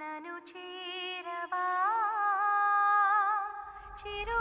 నను చేరవా? చిరు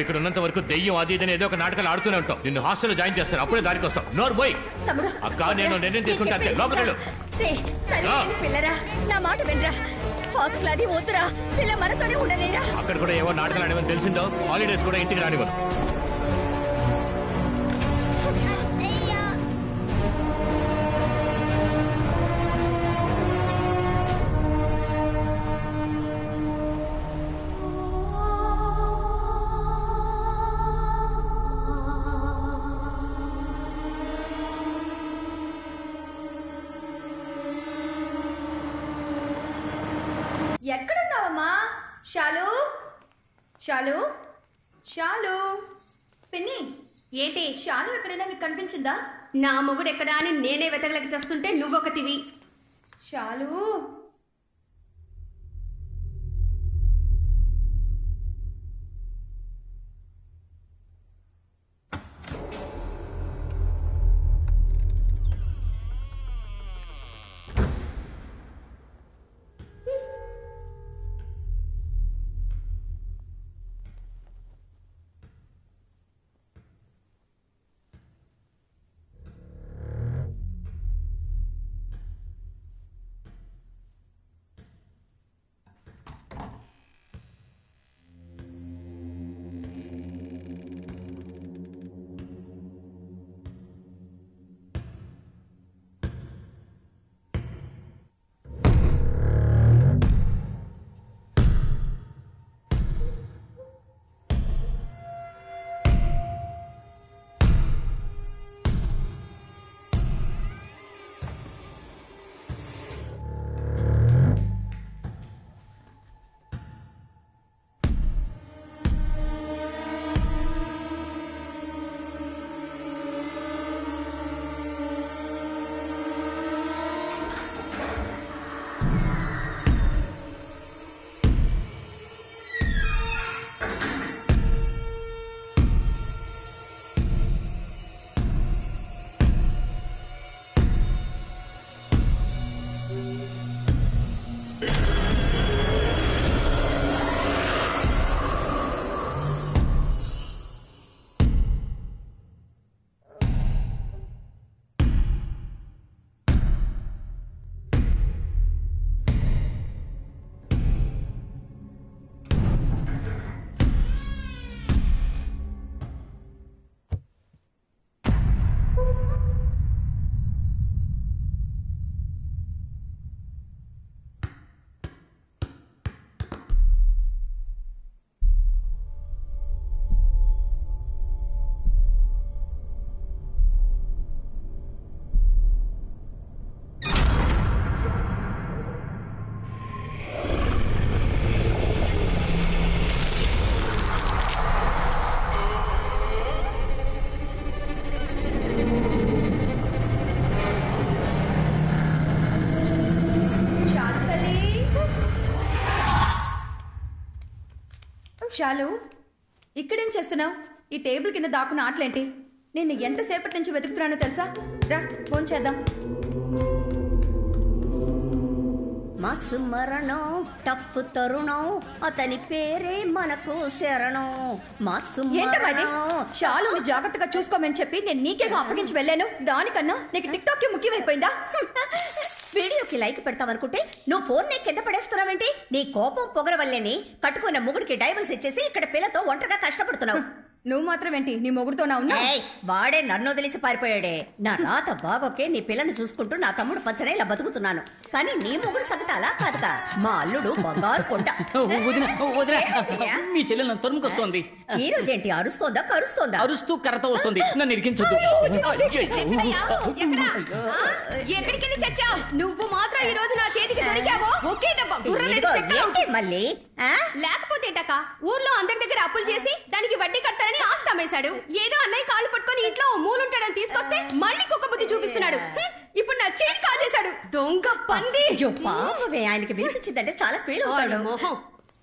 నువ్వు ఇక్కడ ఉన్నంత వరకు దెయ్యం అది ఇదని ఏదో ఒక నాటకాలు ఆడుతూనే ఉంటావు. నిన్ను హాస్టల్లో జాయిన్ చేస్తాను. అప్పుడే దానికి వస్తావు. నోరు తమ్ముడు. అక్క నేను నిర్ణయం తీసుకుంటా అంతే లోపలికి వెళ్ళు రే, తల్లి ఆ. లేని పిల్లరా నా మాట వినరా. హాస్టల్ అది వద్దురా. పిల్ల మనతోనే ఉండలేరా అక్కడ కూడా ఏవో నాటకాలు ఆడేవని తెలిసిందో? హాలిడేస్ కూడా ఇంటికి రానివ్వను. ఎక్కడున్నావమ్మా? షాలు? షాలు? షాలు? పిన్ని ఏంటి? షాలు ఎక్కడైనా మీకు కనిపించిందా? నా మొగుడు ఎక్కడా అని నేనే వెతకలేక చేస్తుంటే నువ్వొకతివి షాలు? చాలు. ఇక్కడేం చేస్తున్నావు? ఈ టేబుల్ కింద దాక్కున్న ఆటలేంటి? నిన్ను ఎంతసేపటి నుంచి వెతుకుతున్నానో తెలుసా? రా ఫోన్ చేద్దాం. మసు మరణం టఫ్ తరుణం అతని పేరే మనకు శరణం. మసు మరణం. చాలు జాగ్రత్తగా చూసుకోమని చెప్పి నేను నీకేగా అప్పగించి వెళ్ళాను. దానికన్నా నీకు టిక్ టాక్ ముఖ్యమైపోయిందా? వీడియోకి లైక్ పెడతావనుకుంటే నువ్వు ఫోన్ నే కింద పడేస్తున్నావేంటి? నీ కోపం పొగర వల్లేని కట్టుకున్న ముగుడికి డైవర్స్ ఇచ్చేసి ఇక్కడ పిల్లతో ఒంటరిగా కష్టపడుతున్నావు. నువ్వు మాత్రం ఏంటి? నీ మొగుడుతోనా ఉన్నా ఏయ్, వాడే నన్ను వదిలేసి పారిపోయాడే. నా రాత బాగోకే నీ పిల్లని చూసుకుంటూ నా తమ్ముడు పచ్చనే ఇలా బతుకుతున్నాను. కానీ నీ మొగుడు సంగతి అలా కాదుగా మా అల్లుడు బంగారు కొండ? మీ చెల్లెలు నన్ను తరుముకొస్తోంది. ఈ రోజేంటి? అరుస్తోందా? కరుస్తోందా? అరుస్తూ కర్రతో వస్తుంది. నన్ను ఇరికించొద్దు. ఎక్కడయ్యా? ఎక్కడ? ఆ? ఎక్కడికి వెళ్ళి చచ్చావు? నువ్వు మాత్రం ఈ రోజు నా చేతికి మళ్ళీ? ఆ? లేకపోతే ఏంటక్క? ఊర్లో అందరి దగ్గర అప్పులు చేసి దానికి వడ్డీ కట్టాలని ఆస్తి అమ్మేశాడు ఏదో అన్నయ్య కాళ్ళు పట్టుకొని ఇంట్లో మూలుంటాడని తీసుకొస్తే మళ్ళీ కుక్క బుద్ధి చూపిస్తున్నాడు. ఇప్పుడు నా చేతి కాజేశాడు. దొంగ పంది. పాపమే ఆయనకి వినిపించిందంటే చాలా ఫీల్ అవుతాడు.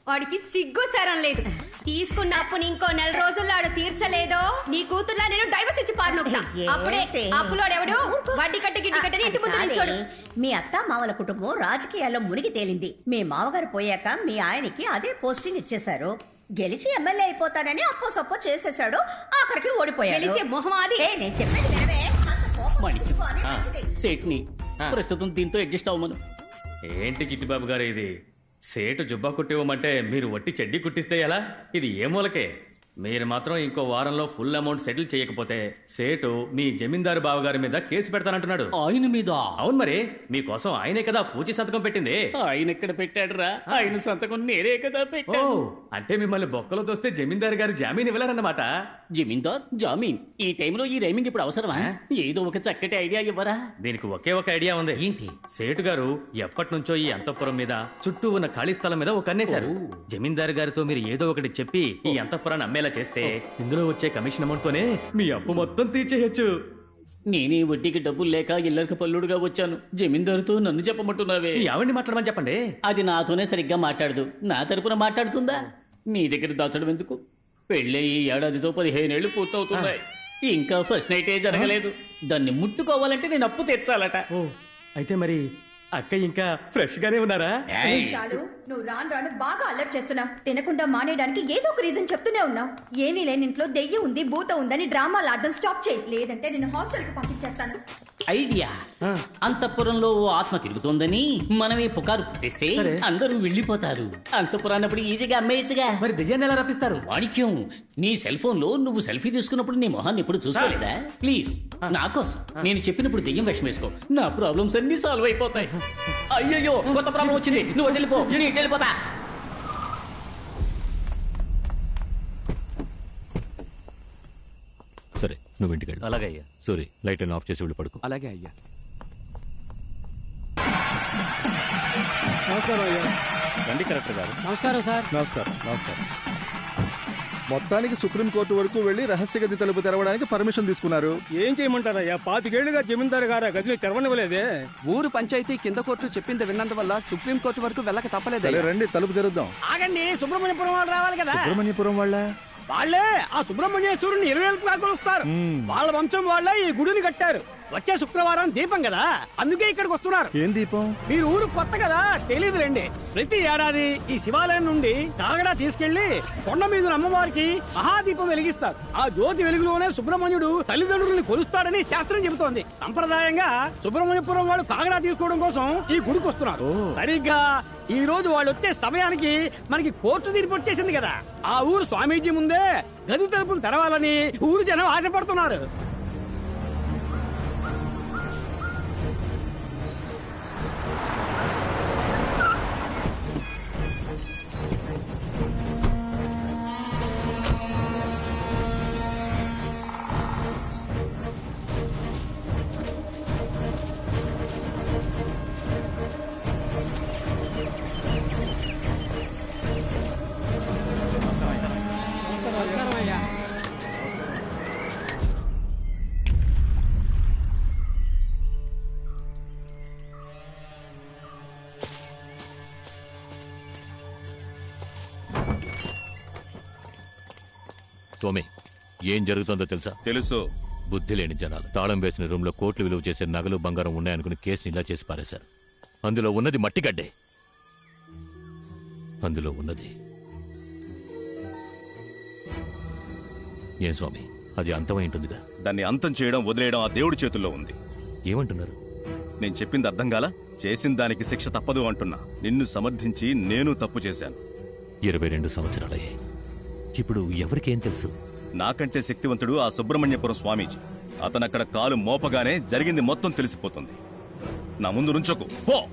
వాడికి సిగ్గు సరం లేదు. తీసుకున్న అప్పుని ఇంకో నెల రోజుల్లో ఆడు తీర్చలేదో? నీ కూతుర్లా నేను డైవర్స్ ఇచ్చి పారినొక్కుతా అప్పుడే? అప్పులోడెవడు? వడ్డీ కట్టి గిడ్డి కట్టని ఇంటి ముందు నిల్చోడు. మీ అత్త మామల కుటుంబం రాజకీయాల్లో మునిగి తేలింది. మీ మామగారు పోయాక మీ ఆయనకి అదే పోస్టింగ్ ఇచ్చేశారు. గెలిచి ఎమ్మెల్యే అయిపోతాడని అప్పో సప్పో చేసేశాడు. ఆఖరికి ఓడిపోయాడు. గెలిచే మొహం అది. నేను చెప్పేది వినవే. మణి. సేట్ని. ప్రస్తుతం దీంతో అడ్జస్ట్ అవ్వమను. ఏంటి కిట్టిబాబు గారు ఇది? సేటు జుబ్బా కుట్టివ్వమంటే మీరు వట్టి చెడ్డీ కుట్టిస్తే ఎలా? ఇది ఏ మూలకే? మీరు మాత్రం ఇంకో వారంలో ఫుల్ అమౌంట్ సెటిల్ చేయకపోతే సేటు మీ జమీందారు బావగారి మీద కేసు పెడతానంటున్నాడు. ఆయన మీద? అవును మరి మీకోసం ఆయనే కదా పూచి సంతకం పెట్టింది. ఆయన ఎక్కడ పెట్టాడురా? ఆయన సంతకం నేరే కదా ఓ పెట్టాడు అంటే మిమ్మల్ని బొక్కలో తోస్తే జమీందారు గారు జామీన్ ఇవ్వలేరన్నమాట. జమీందార్ జామీన్? ఈ టైంలో ఈ రైమింగ్ ఇప్పుడు అవసరమా? ఏదో ఒక చక్కటి ఐడియా ఇవ్వరా? దీనికి ఒకే ఒక ఐడియా ఉంది. ఏంటి? సేటు గారు ఎప్పటి నుంచో ఈ అంతఃపురం మీద చుట్టూ ఉన్న ఖాళీ స్థలం మీద ఒక అన్నేశారు. జమీందారు గారితో మీరు ఏదో ఒకటి చెప్పి ఈ అంతఃపురాన్ని అమ్మేలా చేస్తే ఇందులో వచ్చే కమిషన్ అమౌంట్ తోనే మీ అప్పు మొత్తం తీర్చేయచ్చు. నేనే వడ్డీకి డబ్బులు లేక ఇల్లరికి పల్లుడుగా వచ్చాను. జమీందారుతో నన్ను చెప్పమంటున్నావే. ఆవిడ్ని మాట్లాడమని చెప్పండి. అది నాతోనే సరిగ్గా మాట్లాడదు. నా తరపున మాట్లాడుతుందా? నీ దగ్గర దాచడం ఎందుకు? పెళ్ళే ఈ ఏడాదితో పదిహేనేళ్ళు పూర్తవుతున్నాయి. ఇంకా ఫస్ట్ నైటే జరగలేదు. దాన్ని ముట్టుకోవాలంటే నేను అప్పు తెచ్చాలట ఓ అయితే మరి అక్క ఇంకా ఫ్రెష్ గానే ఉన్నారా ఏయ్, చాలు. నువ్వు రాను రాను బాగా అల్లరి చేస్తున్నావు. తినకుండా మానేయడానికి ఏదో ఒక రీజన్ చెప్తూనే ఉన్నావు. ఏమీ లేని ఇంట్లో దెయ్యం ఉంది భూత ఉందని డ్రామాలు ఆడడం స్టాప్ చేయి. లేదంటే నేను హాస్టల్కి పంపించేస్తాను. ఐడియా? అంతఃపురంలో ఓ ఆత్మ తిరుగుతోందని మనమే పుకారు పుట్టిస్తే. అందరూ వెళ్ళిపోతారు. అంతఃపురాన్నప్పుడు ఈజీగా అమ్మేయచ్చుగా. మరి దెయ్యాన్ని ఎలా రప్పిస్తారు? వాణిక్యం నీ సెల్ ఫోన్లో నువ్వు సెల్ఫీ తీసుకున్నప్పుడు నీ మొహాన్ని ఎప్పుడు చూసుకోలేదా? ప్లీజ్ నా కోసం. నేను చెప్పినప్పుడు దెయ్యం విషం వేసుకో. నా ప్రాబ్లమ్స్ అన్ని సాల్వ్ అయిపోతాయి. అయ్యయ్యో కొత్త ప్రాబ్లం వచ్చింది. నువ్వు వెళ్ళిపో నేను ఇటు వెళ్ళిపోతా. సరే నువ్వు ఇంటికి వెళ్ళు. అలాగే అయ్యా. సూరి లైట్ ఆఫ్ చేసి వెళ్ళి పడుకో. అలాగే అయ్యా. నమస్కారం అయ్యా. రండి కరెక్టర్ గారు. నమస్కారం సార్. నమస్కారం నమస్కారం. మొత్తానికి సుప్రీంకోర్టు వరకు వెళ్ళి రహస్య గది తలుపు తెరవడానికి పర్మిషన్ తీసుకున్నారు. ఏం చేయమంటారయ్యా? పాతికేళ్ళుగా జమీందారు గారు ఆ గదిని తెరవనివ్వలేదే. ఊరు పంచాయతీ కింద కోర్టు చెప్పింది విన్నందువల్ల సుప్రీం కోర్టు వరకు వెళ్ళక తప్పలేదు సరే రండి తలుపు తెరుద్దాం. ఆగండి సుబ్రహ్మణ్యపురం వాళ్ళు రావాలి కదా. సుబ్రహ్మణ్యపురం వాళ్ళ? వాళ్ళే ఆ సుబ్రహ్మణ్యేశ్వరుని ఇరవై వేలకు కాకొలుస్తారు వాళ్ళ వంశం వాళ్ళే ఈ గుడిని కట్టారు. వచ్చే శుక్రవారం దీపం కదా? అందుకే ఇక్కడికి వస్తున్నారు. ఏం దీపం? మీరు ఊరు కొత్త కదా? తెలియదులేండి ప్రతి ఏడాది ఈ శివాలయం నుండి కాగడా తీసుకెళ్ళి కొండ మీద అమ్మవారికి మహాదీపం వెలిగిస్తారు. ఆ జ్యోతి వెలుగులోనే సుబ్రహ్మణ్యుడు తల్లిదండ్రుల్ని కొలుస్తాడని శాస్త్రం చెబుతోంది. సంప్రదాయంగా సుబ్రహ్మణ్యపురం వాళ్ళు కాగడా తీసుకోవడం కోసం ఈ గుడికి వస్తున్నారు. సరిగ్గా ఈ రోజు వాళ్ళు వచ్చే సమయానికి మనకి కోర్టు తీర్పు వచ్చేసింది కదా. ఆ ఊరు స్వామీజీ ముందే గది తలుపులు తెరవాలని ఊరు జనం ఆశపడుతున్నారు. ఏం జరుగుతుందో తెలుసా? తెలుసు. బుద్ధి లేని జనాలు. తాళం వేసిన రూమ్లో కోట్లు విలువ చేసే నగలు బంగారం ఉన్నాయనుకుని కేసుని ఇలా చేసి పారేశారు. అందులో ఉన్నది మట్టిగడ్డే అందులో ఉన్నది. ఏం స్వామి? అది అంతమై ఉంటుందిగా? దాన్ని అంతం చేయడం వదిలేయడం ఆ దేవుడి చేతుల్లో ఉంది. ఏమంటున్నారు? నేను చెప్పింది అర్థం కాలా? చేసిన దానికి శిక్ష తప్పదు అంటున్నా. నిన్ను సమర్థించి నేను తప్పు చేశాను. ఇరవై రెండు సంవత్సరాలయ్యాయి. ఇప్పుడు ఎవరికేం తెలుసు? నాకంటే శక్తివంతుడు ఆ సుబ్రహ్మణ్యపురం స్వామీజీ. అతనక్కడ కాలు మోపగానే జరిగింది మొత్తం తెలిసిపోతుంది. నా ముందు నుంచకు. పో!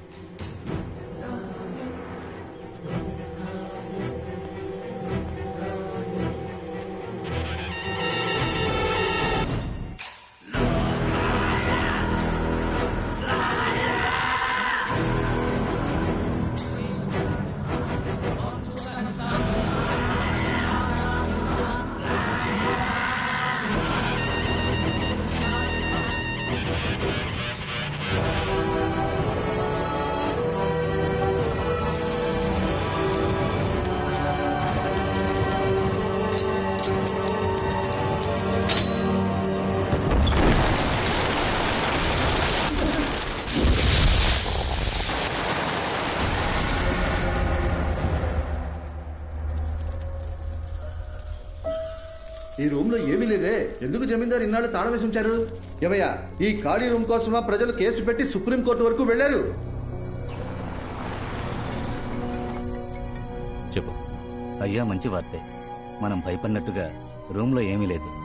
ఈ రూమ్లో ఏమీ లేదే. ఎందుకు జమీందారు ఇన్నాళ్ళు తాళం వేసి ఉంచారు? ఏమయ్యా ఈ ఖాళీ రూమ్ కోసమా ప్రజలు కేసు పెట్టి సుప్రీంకోర్టు వరకు వెళ్ళారు? చెప్పు. అయ్యా మంచి వార్తే. మనం భయపడినట్టుగా రూమ్లో ఏమీ లేదు.